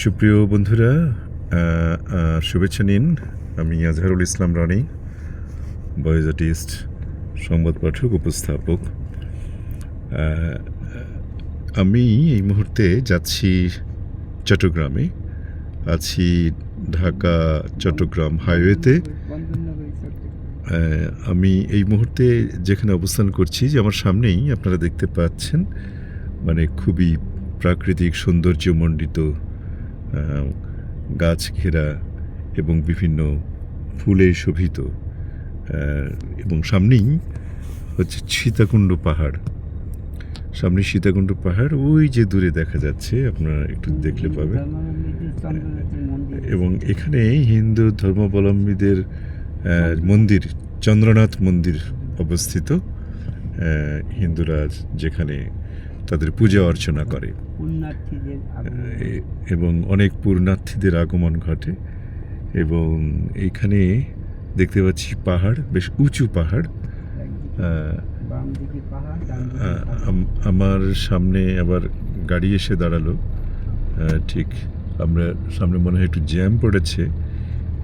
সুপ্রিয় বন্ধুরা শুভেচ্ছা নিন। আমি আজহারুল ইসলাম রানী, বয়েজ আর্টিস্ট, সংবাদ পাঠক, উপস্থাপক। আমি এই মুহূর্তে যাচ্ছি চট্টগ্রামে। আছি ঢাকা চট্টগ্রাম হাইওয়েতে। আমি এই মুহূর্তে যেখানে অবস্থান করছি, যে আমার সামনেই আপনারা দেখতে পাচ্ছেন মানে খুবই প্রাকৃতিক সৌন্দর্যমণ্ডিত গাছ ঘেরা এবং বিভিন্ন ফুলে শোভিত এবং সামনেই হচ্ছে সীতাকুণ্ড পাহাড়। সামনে সীতাকুণ্ড পাহাড় ওই যে দূরে দেখা যাচ্ছে আপনারা একটু দেখলে পাবেন। এবং এখানে হিন্দু ধর্মাবলম্বীদের মন্দির চন্দ্রনাথ মন্দির অবস্থিত। হিন্দুরা যেখানে তাদের পূজা অর্চনা করে। এবং অনেক পূর্ণার্থীদের আগমন ঘটে। এবং এইখানে দেখতে পাচ্ছি পাহাড় বেশ উঁচু পাহাড়। আমার সামনে আবার গাড়ি এসে দাঁড়াল। ঠিক আমরা সামনে মনে হয় একটু জ্যাম পড়েছে।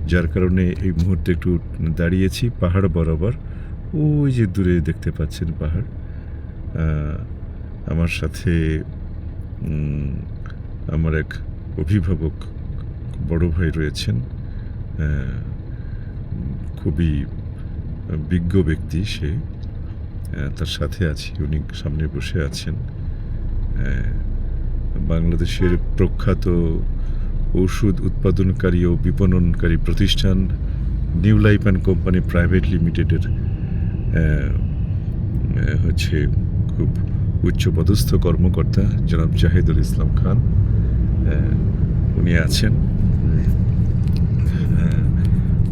যার কারণে এই মুহূর্তে একটু দাঁড়িয়েছি পাহাড় বরাবর। ওই যে দূরে দেখতে পাচ্ছেন পাহাড়। আমার সাথে আমার এক অভিভাবক বড় ভাই রয়েছেন খুবই বিজ্ঞ ব্যক্তি সে তার সাথে আছি, উনি সামনে বসে আছেন বাংলাদেশের প্রখ্যাত ঔষধ উৎপাদনকারী ও বিপণনকারী প্রতিষ্ঠান new life and company private লিমিটেডের হচ্ছে খুব উচ্চপদস্থ কর্মকর্তা জনাব জাহিদুল ইসলাম খান উনি আছেন।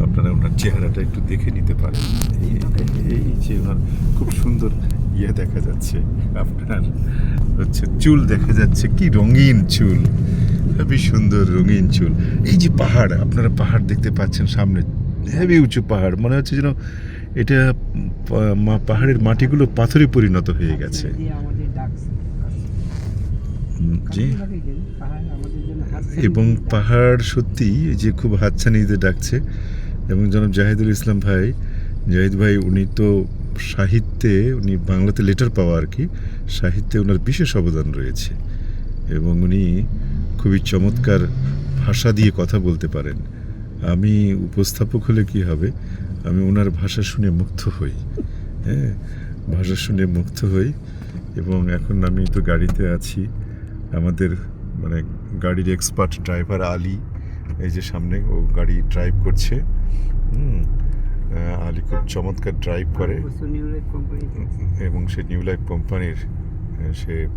আপনারা ওনার চেহারাটা একটু দেখে নিতে পারেন। এই- যে ওনার খুব সুন্দর ইয়ে দেখা যাচ্ছে, আপনার হচ্ছে চুল দেখা যাচ্ছে, কি রঙিন চুল হেবি সুন্দর রঙিন চুল। এই যে পাহাড়, আপনারা পাহাড় দেখতে পাচ্ছেন সামনে, হেবি উঁচু পাহাড়, মনে হচ্ছে যেন এটা পাহাড়ের মাটিগুলো পাথরে পরিণত হয়ে গেছে। হাতছানি এবং পাহাড় সত্যি যে খুব হাতছানিতে ডাকছে। এবং জনাব জাহিদুল ইসলাম ভাই, জাহিদ ভাই উনি তো সাহিত্যে, উনি বাংলাতে লেটার পাওয়া আর কি, সাহিত্যে ওনার বিশেষ অবদান রয়েছে। এবং উনি খুবই চমৎকার ভাষা দিয়ে কথা বলতে পারেন। আমি উপস্থাপক হলে কি হবে? আমি ওনার ভাষা শুনে মুগ্ধ হই। হ্যাঁ ভাষা শুনে মুগ্ধ হই। এবং এখন আমি তো গাড়িতে আছি। আমাদের মানে গাড়ির এক্সপার্ট ড্রাইভার আলী এই যে সামনে ও গাড়ি ড্রাইভ করছে। হুম আলী খুব চমৎকার ড্রাইভ করে। এবং সে নিউ লাইফ কোম্পানির সে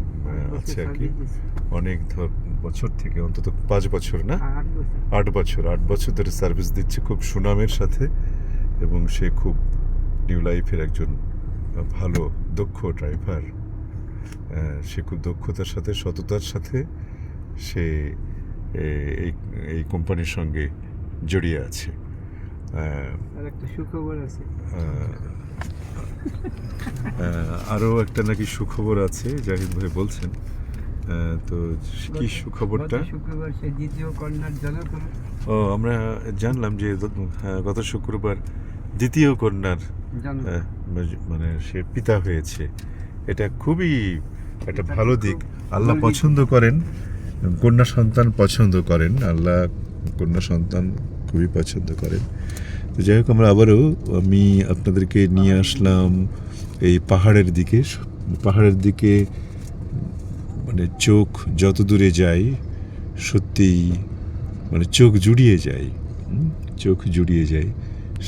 আছে আর কি। অনেক ধর বছর থেকে অন্তত পাঁচ বছর না? আট বছর। আট বছর ধরে সার্ভিস দিচ্ছে খুব সুনামের সাথে। এবং সে খুব নিউ লাইফের একজন ভালো দক্ষ ড্রাইভার সে খুব দক্ষতার সাথে সততার সাথে সে এই এই কোম্পানির সঙ্গে জড়িয়ে আছে। আরও একটা নাকি সুখবর আছে জাহিদ ভাই বলছেন। তো কি সুখবরটা। ও আমরা জানলাম যে হ্যাঁ, গত শুক্রবার দ্বিতীয় কন্যার। মানে সে পিতা হয়েছে। এটা খুবই একটা ভালো দিক। আল্লাহ পছন্দ করেন কন্যা সন্তান পছন্দ করেন আল্লাহ কন্যা সন্তান খুবই পছন্দ করেন। তো যাই হোক আমরা আবারও আমি আপনাদেরকে নিয়ে আসলাম এই পাহাড়ের দিকে। পাহাড়ের দিকে মানে চোখ যত দূরে যায় সত্যিই মানে চোখ জুড়িয়ে যায় চোখ জুড়িয়ে যায়।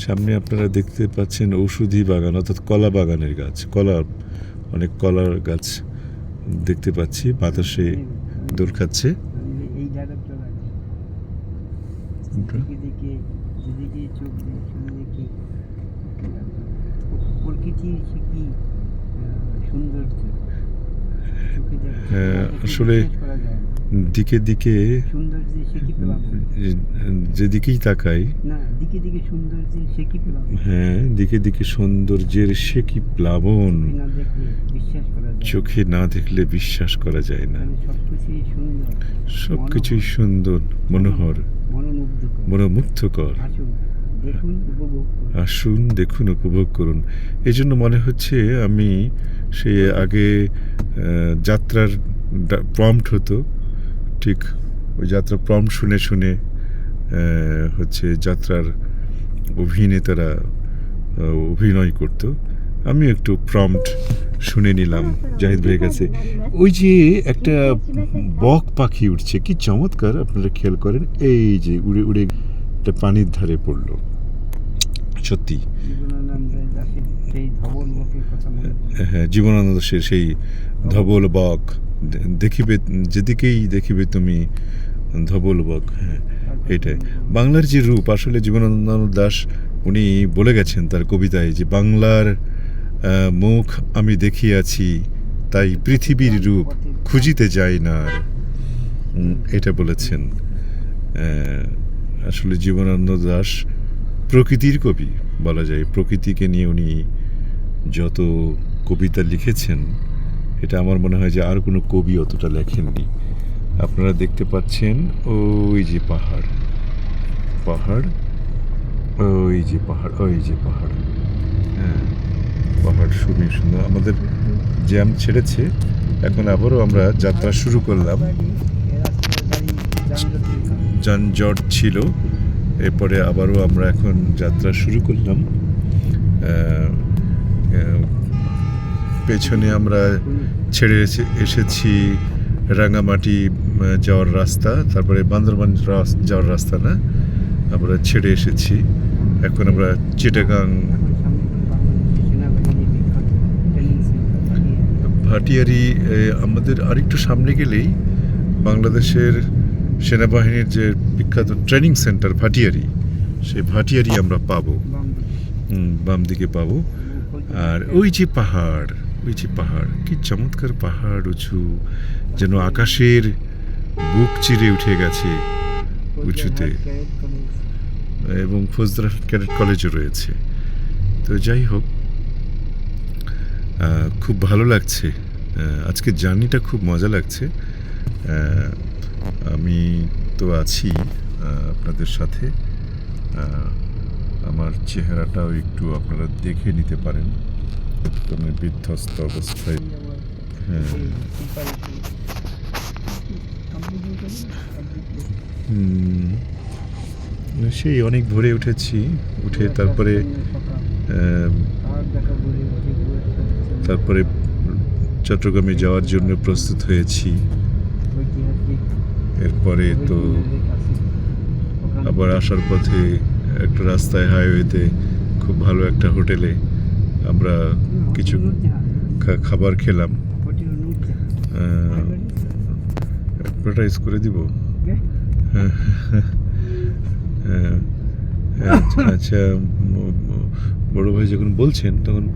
সামনে আপনারা দেখতে পাচ্ছেন ঔষধি বাগান অর্থাৎ কলা বাগানের গাছ কলা অনেক কলার গাছ দেখতে পাচ্ছি বাতাসে দোল খাচ্ছে। হ্যাঁ, আসলে- দিকে দিকে যেদিকেই তাকাই হ্যাঁ দিকে দিকে সৌন্দর্যের সে কি প্লাবন? চোখে না দেখলে বিশ্বাস করা যায় না। মানে সব কিছুই সুন্দর মনোহর মনোমুগ্ধকর। মনোমুগ্ধকর। আসুন দেখুন উপভোগ করুন। আসুন দেখুন উপভোগ করুন। এই জন্য মনে হচ্ছে আমি সে আগে যাত্রার প্রম্পট হতো। ঠিক ওই যাত্রা প্রম্পট শুনে শুনে হচ্ছে যাত্রার অভিনেতারা অভিনয় করত। আমি একটু প্রম্পট শুনে নিলাম জাহিদ ভাইয়ের কাছে। ওই যে একটা বক পাখি উঠছে কি চমৎকার আপনারা খেয়াল করেন এই যে উড়ে উড়ে একটা পানির ধারে পড়ল। সত্যি। হ্যাঁ জীবনানন্দ সেই ধবল বক দেখিবে যেদিকেই দেখিবে তুমি ধবল বক হ্যাঁ এটাই। বাংলার যে রূপ আসলে জীবনানন্দ দাস উনি বলে গেছেন তার কবিতায় যে বাংলার মুখ আমি দেখিয়াছি তাই পৃথিবীর রূপ খুঁজিতে যাই না আর। এটা বলেছেন আসলে জীবনানন্দ দাস প্রকৃতির কবি বলা যায়। প্রকৃতিকে নিয়ে উনি যত কবিতা লিখেছেন এটা আমার মনে হয় যে আর কোনো কবি অতটা লেখেননি। আপনারা দেখতে পাচ্ছেন ওই যে পাহাড়। পাহাড়? ওই যে পাহাড়, ওই যে পাহাড়। হ্যাঁ পাহাড় সুন্দর সুন্দর আমাদের জ্যাম ছেড়েছে। এখন আবারও আমরা যাত্রা শুরু করলাম। যানজট ছিল। এরপরে আবারও আমরা এখন যাত্রা শুরু করলাম। পেছনে আমরা ছেড়ে এসে- এসেছি রাঙামাটি যাওয়ার রাস্তা। তারপরে বান্দরবান যাওয়ার রাস্তা না। আমরা ছেড়ে এসেছি। এখন আমরা চিটাগাং ভাটিয়ারি আমাদের আরেকটু সামনে গেলেই বাংলাদেশের সেনাবাহিনীর যে বিখ্যাত ট্রেনিং সেন্টার ভাটিয়ারি সেই ভাটিয়ারি আমরা পাবো। বাম দিকে পাবো। আর ওই যে পাহাড় যে পাহাড়, কি চমৎকার পাহাড় উঁচু, যেন আকাশের বুক চিরে উঠে গেছে উঁচুতে। এবং ফৌজদার ক্যাডেট কলেজও রয়েছে। তো যাই হোক খুব ভালো লাগছে। আজকে জার্নিটা খুব মজা লাগছে। আমি তো আছি আপনাদের সাথে। আমার চেহারাটাও একটু আপনারা দেখে নিতে পারেন। আমি বিধ্বস্ত অবস্থায়। হ্যাঁ। সেই অনেক ভোরে উঠেছি। উঠে তারপরে তারপরে চট্টগ্রামে যাওয়ার জন্য প্রস্তুত হয়েছি। এরপরে তো আবার আসার পথে একটা রাস্তায় হাইওয়েতে খুব ভালো একটা হোটেলে আমরা কিছু খাবার খেলাম। অ্যাডভার্টাইজ করে দিব? ওকে? হ্যাঁ, হ্যাঁ, আচ্ছা, বড় ভাই যখন বলছেন তখন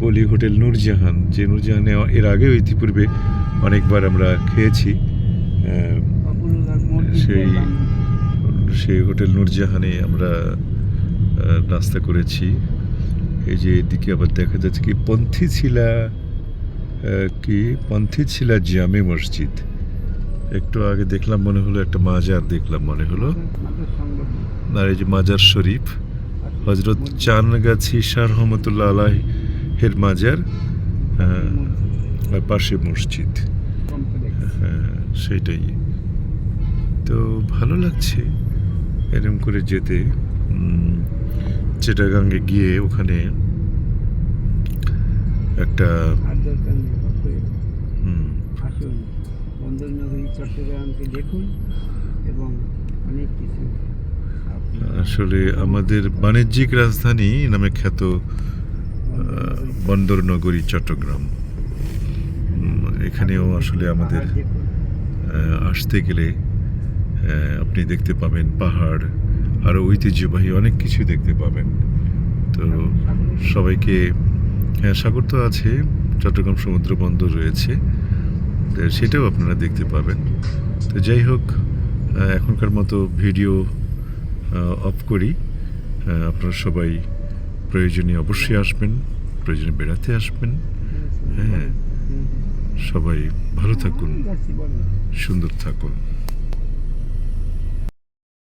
বলি হোটেল নূরজাহান যে নূরজাহানে এর আগে ইতিপূর্বে অনেকবার আমরা খেয়েছি। সেই- সেই হোটেল নূরজাহানে আমরা নাস্তা করেছি। এই যে এদিকে আবার দেখা যাচ্ছে কি পন্থী ছিলা কি পন্থী ছিলা জামে মসজিদ। একটু আগে দেখলাম মনে হলো একটা মাজার, দেখলাম মনে হলো। আর এই যে মাজার শরীফ হজরত চানগাছি শাহ রহমতুল্লাহ আলাহের মাজার আর পাশে মসজিদ। হ্যাঁ সেইটাই তো ভালো লাগছে এরকম করে যেতে। চিটাগাঙ্গে গিয়ে ওখানে একটা এবং আসলে আমাদের বাণিজ্যিক রাজধানী নামে খ্যাত বন্দর নগরী চট্টগ্রাম। এখানেও আসলে আমাদের আসতে গেলে আপনি দেখতে পাবেন পাহাড় আরও ঐতিহ্যবাহী অনেক কিছু দেখতে পাবেন। তো সবাইকে হ্যাঁ সাগর তো আছে, চট্টগ্রাম সমুদ্র বন্দর রয়েছে সেটাও আপনারা দেখতে পাবেন। তো যাই হোক এখনকার মতো ভিডিও অফ করি। আপনারা সবাই প্রয়োজনে অবশ্যই আসবেন, প্রয়োজনে বেড়াতে আসবেন। হ্যাঁ সবাই ভালো থাকুন, সুন্দর থাকুন।